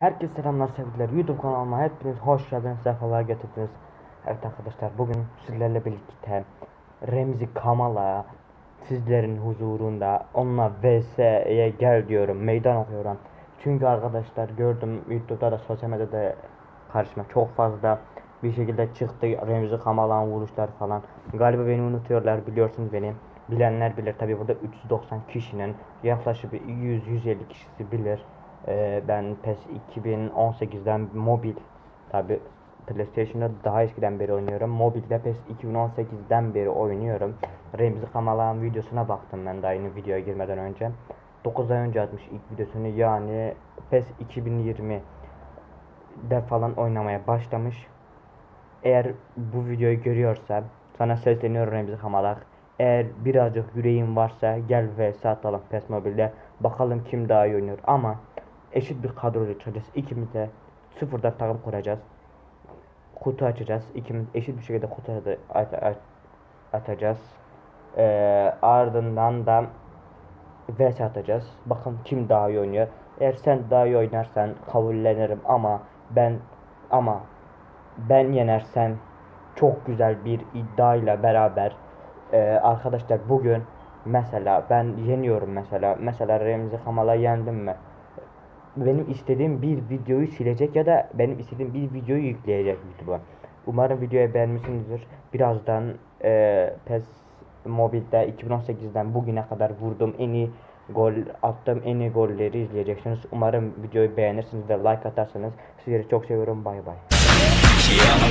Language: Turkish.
Herkese selamlar sevgiler. YouTube kanalıma hepiniz hoş geldiniz, sefalar getirdiniz. Evet arkadaşlar bugün sizlerle birlikte Remzi Kamal'a sizlerin huzurunda onunla VS'ye gel diyorum, meydan okuyorum. Çünkü arkadaşlar gördüm YouTube'da da sosyal medyada karşıma çok fazla bir şekilde çıktı Remzi Kamal'ın vuruşlar falan. Galiba beni unutuyorlar biliyorsunuz beni. Bilenler bilir tabi burada 390 kişinin yaklaşık bir 100-150 kişisi bilir. Ee, ben PES 2018'den mobil tabi PlayStation'da daha eskiden beri oynuyorum. Mobilde PES 2018'den beri oynuyorum. Remzi Kamal'ın videosuna baktım ben daha yeni videoya girmeden önce. 9 ay önce atmış ilk videosunu yani PES 2020 de falan oynamaya başlamış. Eğer bu videoyu görüyorsa sana sesleniyorum Remzi Kamalak. Eğer birazcık yüreğin varsa gel vs atalım PES Mobile'de. Bakalım kim daha iyi oynuyor ama eşit bir kadroyla çıkacağız. İkimiz de sıfırdan takım kuracağız. Kutu açacağız. İkimiz eşit bir şekilde kutu at- at- at- atacağız. Ee, ardından da vs atacağız. Bakın kim daha iyi oynuyor. Eğer sen daha iyi oynarsan kabullenirim ama ben ama ben yenersem çok güzel bir iddiayla beraber Ee, arkadaşlar bugün mesela ben yeniyorum mesela mesela Remzi Kamal'a yendim mi benim istediğim bir videoyu silecek ya da benim istediğim bir videoyu yükleyecek YouTube'a. Umarım videoyu beğenmişsinizdir. Birazdan e, PES Mobile'de 2018'den bugüne kadar vurduğum en iyi gol attığım en iyi golleri izleyeceksiniz. Umarım videoyu beğenirsiniz ve like atarsanız sizleri çok seviyorum. Bay bay. Yeah,